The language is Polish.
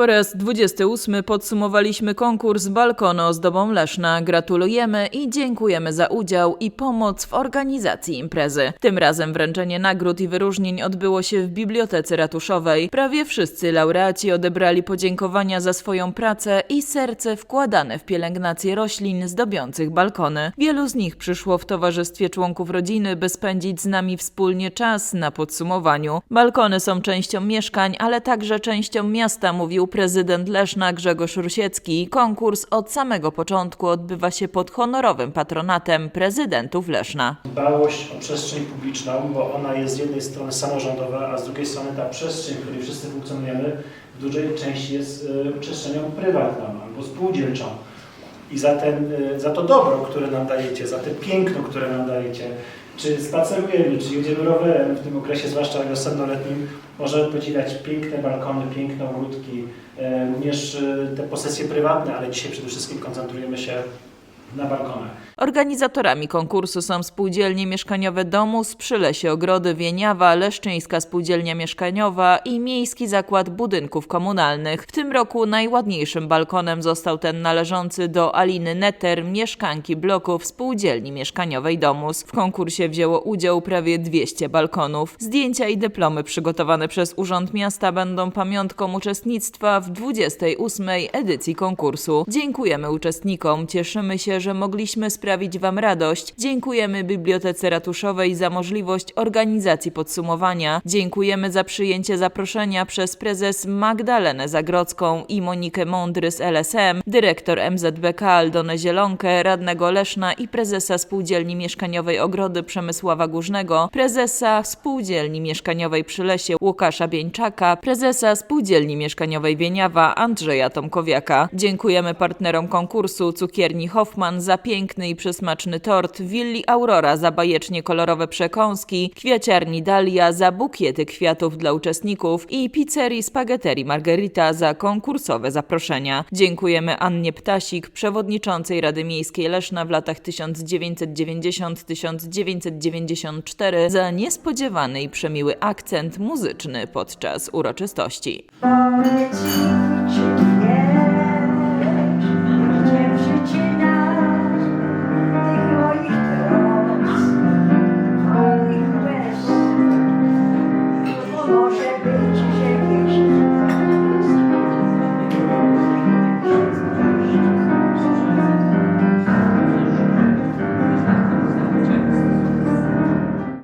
Po raz 28 podsumowaliśmy konkurs Balkony ozdobą Leszna. Gratulujemy i dziękujemy za udział i pomoc w organizacji imprezy. Tym razem wręczenie nagród i wyróżnień odbyło się w Bibliotece Ratuszowej. Prawie wszyscy laureaci odebrali podziękowania za swoją pracę i serce wkładane w pielęgnację roślin zdobiących balkony. Wielu z nich przyszło w towarzystwie członków rodziny, by spędzić z nami wspólnie czas na podsumowaniu. Balkony są częścią mieszkań, ale także częścią miasta, mówił prezydent Leszna Grzegorz Rusiecki. Konkurs od samego początku odbywa się pod honorowym patronatem prezydentów Leszna. dbałość o przestrzeń publiczną, bo ona jest z jednej strony samorządowa, a z drugiej strony ta przestrzeń, w której wszyscy funkcjonujemy, w dużej części jest e, przestrzenią prywatną albo spółdzielczą. I za, ten, e, za to dobro, które nam dajecie, za te piękno, które nam dajecie, czy spacerujemy, czy jedziemy rowerem w tym okresie, zwłaszcza wiosennoletnim, możemy podziwiać piękne balkony, piękne ogródki, e, również e, te posesje prywatne, ale dzisiaj przede wszystkim koncentrujemy się na balkonach. Organizatorami konkursu są spółdzielnie mieszkaniowe Domus, Przylesie Ogrody Wieniawa, Leszczyńska Spółdzielnia Mieszkaniowa i Miejski Zakład Budynków Komunalnych. W tym roku najładniejszym balkonem został ten należący do Aliny Neter, mieszkanki bloków Spółdzielni Mieszkaniowej Domus. W konkursie wzięło udział prawie 200 balkonów. Zdjęcia i dyplomy przygotowane przez Urząd Miasta będą pamiątką uczestnictwa w 28. edycji konkursu. Dziękujemy uczestnikom, cieszymy się, że mogliśmy sprawić Wam radość. Dziękujemy Bibliotece Ratuszowej za możliwość organizacji podsumowania. Dziękujemy za przyjęcie zaproszenia przez prezes Magdalenę Zagrodzką i Monikę Mądry z LSM, dyrektor MZBK Aldonę Zielonkę, radnego Leszna i prezesa Spółdzielni Mieszkaniowej Ogrody Przemysława Górznego, prezesa Spółdzielni Mieszkaniowej przy Lesie Łukasza Bieńczaka, prezesa Spółdzielni Mieszkaniowej Wieniawa Andrzeja Tomkowiaka. Dziękujemy partnerom konkursu Cukierni Hoffman za piękny i przysmaczny tort, Willi Aurora za bajecznie kolorowe przekąski, Kwiaciarni Dalia za bukiety kwiatów dla uczestników i pizzerii Spaghetti Margherita za konkursowe zaproszenia. Dziękujemy Annie Ptasik, przewodniczącej Rady Miejskiej Leszna w latach 1990-1994 za niespodziewany i przemiły akcent muzyczny podczas uroczystości.